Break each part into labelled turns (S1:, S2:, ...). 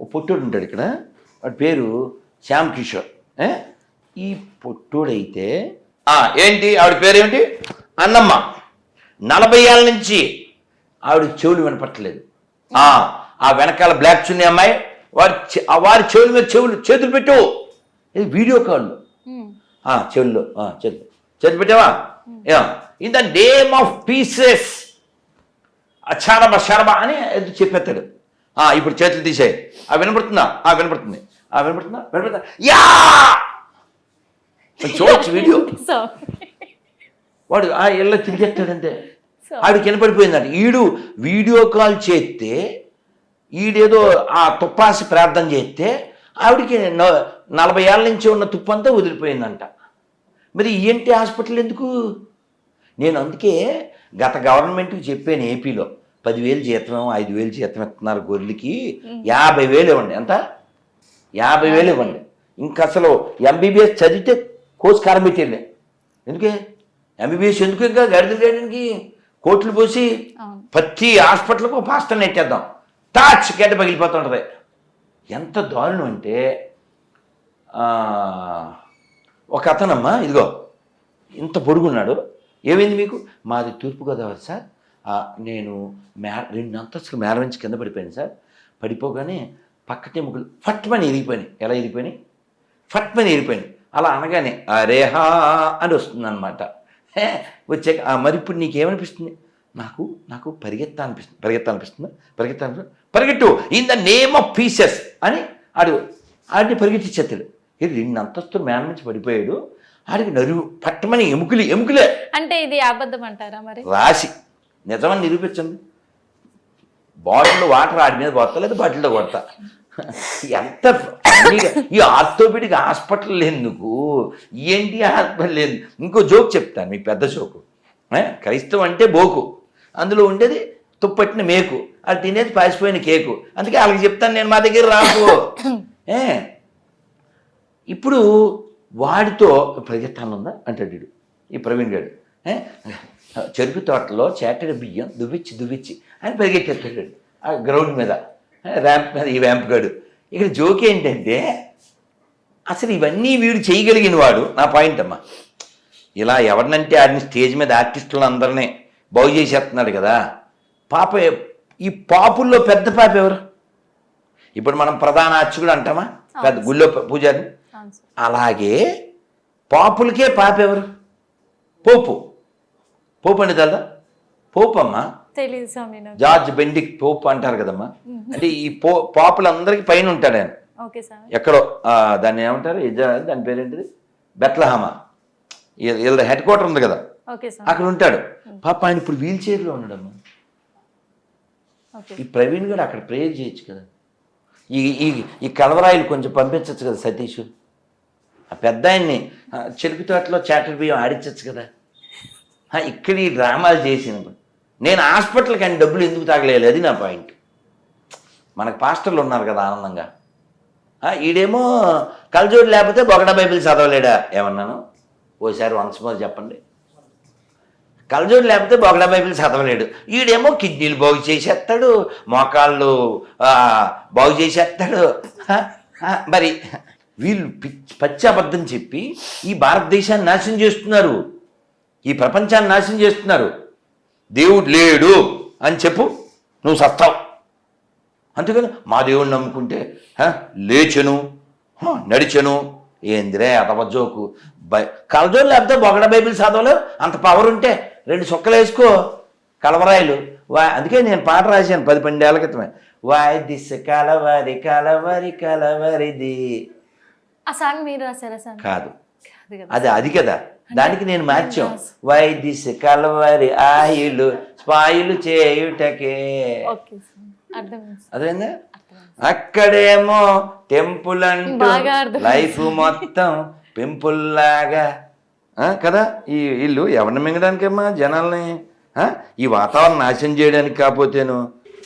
S1: ఓ పొట్టోడు ఉంటాడు ఇక్కడ. వాడి పేరు శ్యామ్ కిషోర్. ఏ? ఈ పొట్టోడైతే ఆ, ఏంటి? ఆవిడ పేరేంటి అన్నమ్మ. నలభై ఏళ్ళ నుంచి ఆవిడ చెవులు వినపట్టలేదు ఆ ఆ వెనకాల బ్లాక్ చున్నీ అమ్మాయి వారి వారి చెవుల మీద చెవులు చేతులు పెట్టు. ఇది వీడియో కాల్లో చెవుల్లో ఆ, చేతులు. చేతులు పెట్టావా? In the name of pieces. అచ్చారబ శరబ అని చెప్పేస్తాడు. ఇప్పుడు చేతులు తీసేయి. ఆ వినపడుతుందా? ఆ వినపడుతుంది. ఆ వినపడుతుందా? వినపడుతుందా? యా! చూడొచ్చు వీడియో. వాడు ఆ ఇళ్ళ తిరిగేస్తాడంతే
S2: సో
S1: ఆడికి వినపడిపోయిందంట. ఈడు వీడియో కాల్ చేస్తే ఈడేదో ఆ తుప్పాసి ప్రార్థన చేస్తే ఆవిడికి న- నలభై ఏళ్ళ నుంచి ఉన్న తుప్పంతా వదిలిపోయిందంట. మరి ఈఎన్టీ హాస్పిటల్ ఎందుకు? నేను అందుకే గత గవర్నమెంట్కి చెప్పాను ఏపీలో. పదివేలు జీతం ఐదు వేలు జీతం ఇస్తున్నారు గొర్రెలకి. యాభై వేలు ఇవ్వండి. ఎంత? యాభై. వేలు ఇవ్వండి. ఇంకా అసలు ఎంబీబీఎస్ చదివితే కోర్స్ కారం పెట్టేళ్ళే ఎందుకే ఎంబీబీఎస్ ఎందుకు ఇంకా గడిదలు చేయడానికి కోట్లు పోసి ప్రతి హాస్పిటల్కు పాస్టర్ నెట్టేద్దాం. టాచ్ గడ్డ పగిలిపోతుంటుంది. ఎంత దారుణం అంటే ఒక అతనమ్మా ఇదిగో ఇంత పొడుగున్నాడు. ఏమైంది మీకు? మాది తూర్పుగోదావరి సార్. నేను మే రెండు అంతస్తులు మేర నుంచి కింద పడిపోయాను సార్. పడిపోగానే పక్కటే ముగ్గులు ఫట్మని ఇరిగిపోయినాయి ఎలా ఇరిగిపోయినాయి ఫట్మని ఇరిగిపోయినాయి అలా అనగానే అరేహా అని వస్తుంది అనమాట వచ్చాక "ఆ, మరి ఇప్పుడు నీకేమనిపిస్తుంది? నాకు నాకు పరిగెత్తా అనిపిస్తుంది. పరిగెత్తా అనిపిస్తుంది? పరిగెత్తా అనిపిస్తుంది? పరిగెట్టు! In the name of pieces అని ఆడు ఆడిని పరిగెత్తిచ్చేస్తాడు ఇది రెండు అంతస్తులు మేన నుంచి పడిపోయాడు. ఆడికి నరువు పట్టమని ఎముకలు ఎముకలే.
S2: అంటే ఇది అబద్ధం అంటారా మరి?
S1: రాసి నిజమని నిరూపించండి. బాటిల్ వాటర్ ఆడి మీద కొడతా లేదా బాటిల్లో కొడతా. ఎంత ఈ ఆర్థోపెడిక్ హాస్పిటల్ ఎందుకు? ఏంటి హాస్పిటల్ లేదు ఇంకో జోక్ చెప్తాను మీకు పెద్ద జోకు. క్రైస్తవం అంటే బోకు. అందులో ఉండేది తుప్పట్టిన మేకు. అది తినేది పాసిపోయిన కేకు. అందుకే వాళ్ళకి చెప్తాను నేను మా దగ్గర రాకు. ఏ? ఇప్పుడు వాడితో పరిగెత్తాను ఉందా అంటాడు ఈ ప్రవీణ్ గారు చెరుకు తోటలో చేటడి బియ్యం దువ్విచ్చి దువ్విచ్చి అని పరిగెట్టేస్తాడు ఆ గ్రౌండ్ మీద ర్యాంప్ మీద ఈ ర్యాంప్ గాడు. ఇక్కడ జోక్ ఏంటంటే అసలు ఇవన్నీ వీడు చేయగలిగిన వాడు నా పాయింట్ అమ్మా. ఇలా ఎవరినంటే ఆడిని స్టేజ్ మీద ఆర్టిస్టులు అందరినీ బాగు చేసేస్తున్నాడు కదా. పాప ఈ పాపుల్లో పెద్ద పాప ఎవరు? ఇప్పుడు మనం ప్రధాన అర్చకుడు అంటామా? పెద్ద గుళ్ళో పూజారి అలాగే పాపులకే పాప ఎవరు? పోపు. పోపు అంటే తెలదా పోపు అమ్మా
S2: తెలీదు స్వామి
S1: జార్జ్ బెండిక్ పోపు అంటారు కదమ్మా. అంటే ఈ పో పాపులందరికీ పైన ఉంటాడు ఆయన.
S2: ఓకే స్వామి
S1: ఎక్కడో దాన్ని ఏమంటారు? దాని పేరేంటిది? బెత్లహామా. వీళ్ళ హెడ్ క్వార్టర్ ఉంది కదా. అక్కడ ఉంటాడు. పాప ఆయన ఇప్పుడు వీల్ చైర్లో ఉన్నాడమ్మా. ఈ ప్రవీణ్ గారు అక్కడ ప్రేయర్ చేయొచ్చు కదా. ఈ ఈ ఈ కలవరాయిలు కొంచెం పంపించవచ్చు కదా సతీష్. ఆ పెద్ద ఆయన్ని ఆ, చెరుకు తోటలో చాటర్ బియ్యం ఆడించవచ్చు కదా. ఇక్కడ ఈ డ్రామాలు చేసిన నేను హాస్పిటల్కి కానీ డబ్బులు ఎందుకు తాగలేదు? అది నా పాయింట్. మనకు పాస్టర్లు ఉన్నారు కదా ఆనందంగా. ఈడేమో కలజోడు లేకపోతే బొగడ బైబిల్ చదవలేడా? ఏమన్నాను? ఓసారి వన్స్ మోర్ చెప్పండి. కలజోడు లేకపోతే బొగడ బైబిల్ చదవలేడు. ఈడేమో కిడ్నీలు బాగు చేసేస్తాడు మోకాళ్ళు బాగు చేసేస్తాడు. మరి వీళ్ళు పిచ్చి పచ్చి అబద్ధం చెప్పి ఈ భారతదేశాన్ని నాశనం చేస్తున్నారు. ఈ ప్రపంచాన్ని నాశనం చేస్తున్నారు. దేవుడు లేడు అని చెప్పు నువ్వు సత్తావు. అందుకని మా దేవుడిని నమ్ముకుంటే లేచెను నడిచెను. ఏందిరే అతవజోకు బై కలజోలు లేకపోతే బొగడ బైబిల్ చదవలేవు? అంత పవర్ ఉంటే రెండు సుక్కలు వేసుకో కలవరాయలు. వా అందుకే నేను పాట రాశాను పది పన్నెండేళ్ళ క్రితమే. వాయ్ దిస్ కలవరి కలవరి కలవరిది.
S2: ఆ సాంగ్ మీరు రాశారా
S1: కాదు.
S2: కదా
S1: అది అది కదా. దానికి నేను మార్చాం. వై దిస్ కలవరి ఆయిలు స్పాయిలు చేయుటకే. అదేందా అక్కడేమో టెంపుల్ అంటూ. లైఫ్ మొత్తం పెంపుల్ లాగా ఆ, కదా? ఈ ఇల్లు ఎవరిని మింగడానికమ్మా జనాల్ని? ఈ వాతావరణం నాశనం చేయడానికి కాకపోతేను.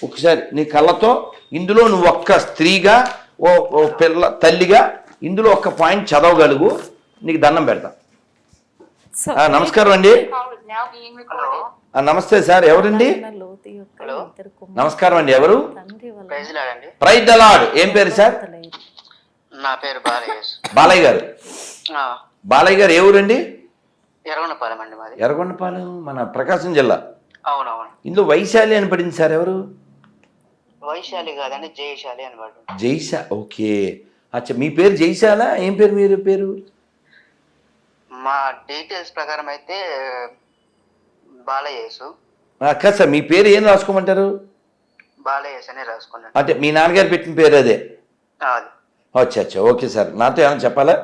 S1: ఒకసారి నీ కళ్ళతో ఇందులో నువ్వు ఒక్క స్త్రీగా ఓ పిల్ల తల్లిగా ఇందులో ఒక్క పాయింట్ చదవగలుగు. నీకు దండం పెడతా. నమస్కారం అండి. నమస్తే సార్ ఎవరండి? నమస్కారం అండి ఎవరు?
S3: ప్రైజ్
S1: అలాడ్ ఏం పేరు సార్?
S3: నా పేరు
S1: బాలయ్య గారు. బాలయ్య గారు. ఏ ఊరండి?
S3: ఎర్రగొండపాలెం అండి మాది.
S1: ఎర్రగొండపాలెం మన ప్రకాశం జిల్లా.
S3: అవునవును.
S1: ఇందులో వైశాలి అని పడింది సార్ ఎవరు?
S3: వైశాలి కాదండి జయశాలి అని వాడు
S1: జైశా ఓకే. అచ్చా మీ పేరు జైశాల? ఏం పేరు మీరు పేరు?
S3: మా డీటెయిల్స్ ప్రకారం అయితే బాలయేసు
S1: అక్క సార్ మీ పేరు ఏం రాసుకోమంటారు?
S3: బాలయేష్ అని రాసుకున్నాను
S1: అంటే మీ నాన్నగారు పెట్టిన పేరు అదే?
S3: అది.
S1: అచ్చా అచ్చా ఓకే సార్. నాతో ఏమైనా చెప్పాలా?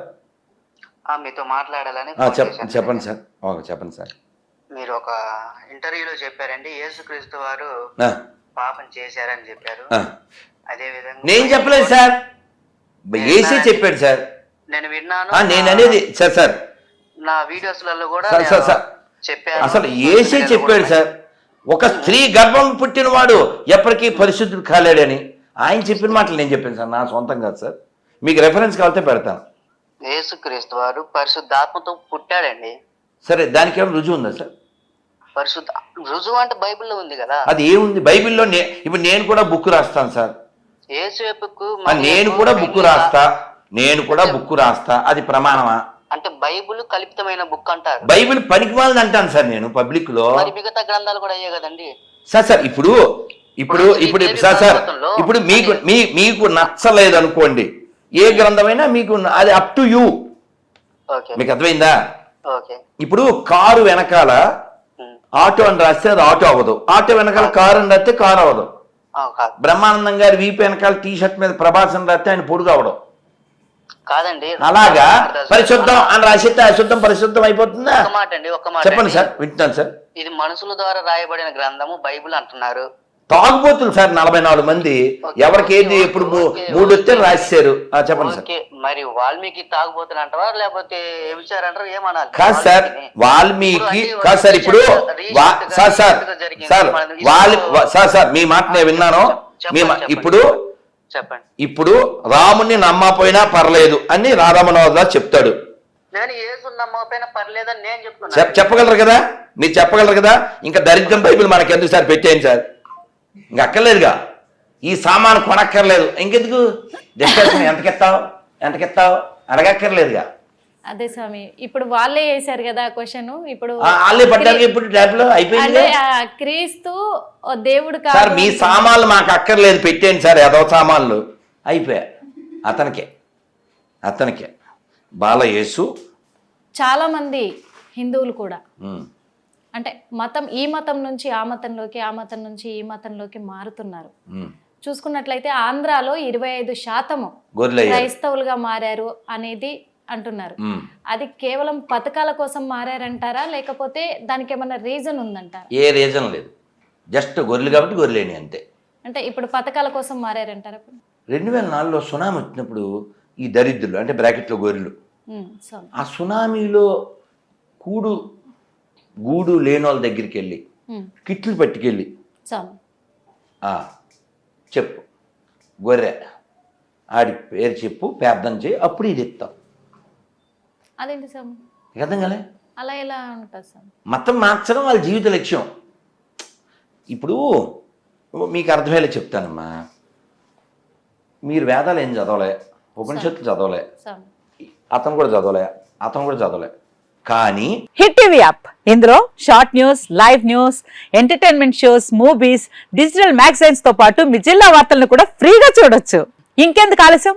S3: ఆ, మీతో మాట్లాడాలని
S1: ఆ,
S3: ఫోన్
S1: చెప్
S3: చేశాను.
S1: చెప్పండి సార్. ఓకే చెప్పండి సార్.
S3: మీరు ఒక ఇంటర్వ్యూలో చెప్పారండి. యేసుక్రీస్తు వారు
S1: ఆ,
S3: పాపం చేశారని చెప్పారు.
S1: ఆ.
S3: అదే విధంగా
S1: నేను చెప్పలేదు సార్. ఏసీ చెప్పాడు సార్.
S3: నేను విన్నాను.
S1: ఆ, నేను అనేది సార్ సార్
S3: నా వీడియోస్లలో కూడా. చెప్పాను.
S1: అసలు ఏసీ చెప్పాడు సార్. ఒక స్త్రీ గర్భం పుట్టినవాడు ఎప్పటికీ పరిశుద్ధుడు కాలేడని. ఆయన చెప్పిన మాటలు నేను చెప్పాను సార్. నా సొంతం కాదు సార్. మీకు రెఫరెన్స్ కావాలంటే పెడతాను.
S3: యేసుక్రీస్తు వారు పరిశుద్ధాత్మతో పుట్టాడండి.
S1: సరే దానికి ఏమైనా రుజువు ఉందా సార్?
S3: పరిశుద్ధ రుజువు అంటే బైబిల్లో ఉంది కదా.
S1: అది ఏముంది? బైబిల్లో ఇప్పుడు నేను కూడా బుక్ రాస్తాను సార్. నేను కూడా బుక్ రాస్తా. నేను కూడా బుక్ రాస్తా. అది ప్రమాణమా?
S3: అంటే బైబిల్ కల్పితమైన బుక్ అంటారు.
S1: బైబిల్ పనికిమాలని అంటాను సార్ నేను పబ్లిక్లో.
S3: మరి మిగతా గ్రంథాలు కూడా అయ్యే కదండి.
S1: సార్ సార్ ఇప్పుడు ఇప్పుడు ఇప్పుడు సార్ సార్ ఇప్పుడు మీకు మీ మీకు నచ్చలేదు అనుకోండి ఏ గ్రంథమైనా మీకు అది అప్ టు యూ
S3: ఓకే.
S1: మీకు అర్థమైందా?
S3: ఓకే.
S1: ఇప్పుడు కారు వెనకాల
S3: ఉమ్.
S1: ఆటో అని రాస్తే అది ఆటో అవ్వదు. ఆటో వెనకాల కారు అని రాస్తే కారు అవ్వదు. బ్రహ్మానందం గారి వీపు వెనకాల టీ షర్ట్ మీద ప్రభాస్ రాస్తే ఆయన పొడుగు అవ్వడం.
S3: కాదండి.
S1: అలాగా? పరిశుద్ధం అని రాసిస్తే అశుద్ధం పరిశుద్ధం అయిపోతుందా?
S3: ఒక మాట అండి ఒక మాట
S1: చెప్పండి. సార్ వింటున్నాను సార్.
S3: ఇది మనుషుల ద్వారా రాయబడిన గ్రంథము బైబిల్ అంటున్నారు.
S1: తాగుబోతులు సార్ నలభై నాలుగు మంది. ఎవరికి ఏది ఎప్పుడు మూడు వస్తే రాశారు చెప్పండి సార్.
S3: మరి వాల్మీకి తాగుబోతులు అంటారా లేకపోతే ఏమిచారు అంటారా ఏమనాలి
S1: కాదు సార్ వాల్మీకి. కాదు సార్ ఇప్పుడు sir sir sir sir sir మీ మాట నేను విన్నాను. మా- ఇప్పుడు
S3: చెప్పండి.
S1: ఇప్పుడు రాముని నమ్మపోయినా పర్లేదు అని రాధామనోదాస్ చెప్తాడు.
S3: నేను పైన పర్లేదని నేను
S1: చెప్పగలరు కదా? మీరు చెప్పగలరు కదా? ఇంకా దరిద్రం బైబిల్ మనకి ఎందుకు సార్ పెట్టేయండి సార్? ఇంకా అక్కర్లేదుగా. ఈ సామాను కొనక్కర్లేదు. ఇంకెందుకు? డిస్కషన్ ఎంతకెత్తావు ఎంతకెత్తావు అడగక్కర్లేదుగా.
S2: అదే స్వామి ఇప్పుడు వాళ్ళే వేశారు కదా క్వశ్చన్ ఇప్పుడు
S1: వాళ్ళే పడ్డారు ఇప్పుడు ట్యాబ్లో? అయిపోయింది
S2: క్రీస్తు దేవుడు
S1: సార్
S2: కాదు
S1: మీ సామాన్లు మాకు అక్కర్లేదు పెట్టేయండి సార్ ఏదో సామాన్లు. అయిపోయా. అతనికే. అతనికే. బాలయేసు.
S2: చాలా మంది హిందువులు కూడా. అంటే మతం ఈ మతం నుంచి ఆ మతంలోకి ఆ మతం నుంచి ఈ మతంలోకి మారుతున్నారు. చూసుకున్నట్లయితే ఆంధ్రాలో ఇరవై ఐదు శాతము క్రైస్తవులుగా మారారు అనేది అంటున్నారు. అది కేవలం పథకాల కోసం మారారంటారా? లేకపోతే దానికి ఏమైనా రీజన్ ఉందంటారా?
S1: ఏ రీజన్ లేదు. జస్ట్ గొర్రెలు కాబట్టి గొర్రెలేని అంతే.
S2: అంటే ఇప్పుడు పథకాల కోసం మారారంటారా?
S1: రెండు వేల నాలుగులో సునామీ వచ్చినప్పుడు ఈ దరిద్రులు అంటే బ్రాకెట్లో గొర్రెలు ఆ సునామీలో కూడు గూడు లేని వాళ్ళ దగ్గరికి వెళ్ళి కిట్లు పట్టుకెళ్ళి చెప్పు. గొర్రె ఆడి పేరు చెప్పు ప్రార్థన చేయి అప్పుడు ఇది ఇస్తాం.
S2: అదేంటి స్వామి
S1: నీకు అర్థం కాలే?
S2: అలా ఎలా ఉంటుంది స్వామి
S1: మతం మార్చడం వాళ్ళ జీవిత లక్ష్యం. ఇప్పుడు మీకు అర్థమయ్యేలా చెప్తానమ్మా. మీరు వేదాలు ఏం చదవలే? ఉపనిషత్తులు చదవలే?
S2: స్వామి
S1: అతను కూడా చదవలే? అతను కూడా చదవలే. కానీ
S4: హిట్ టీవీ యాప్. ఇందులో short news live news entertainment shows movies digital మ్యాగజైన్స్తో పాటు మీ జిల్లా వార్తలను కూడా ఫ్రీగా చూడొచ్చు. ఇంకెందుకు ఆలస్యం?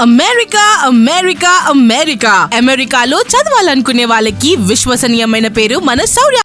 S5: America America America. అమెరికాలో చదవాలనుకునే వాళ్ళకి విశ్వసనీయమైన పేరు మన సౌర్య.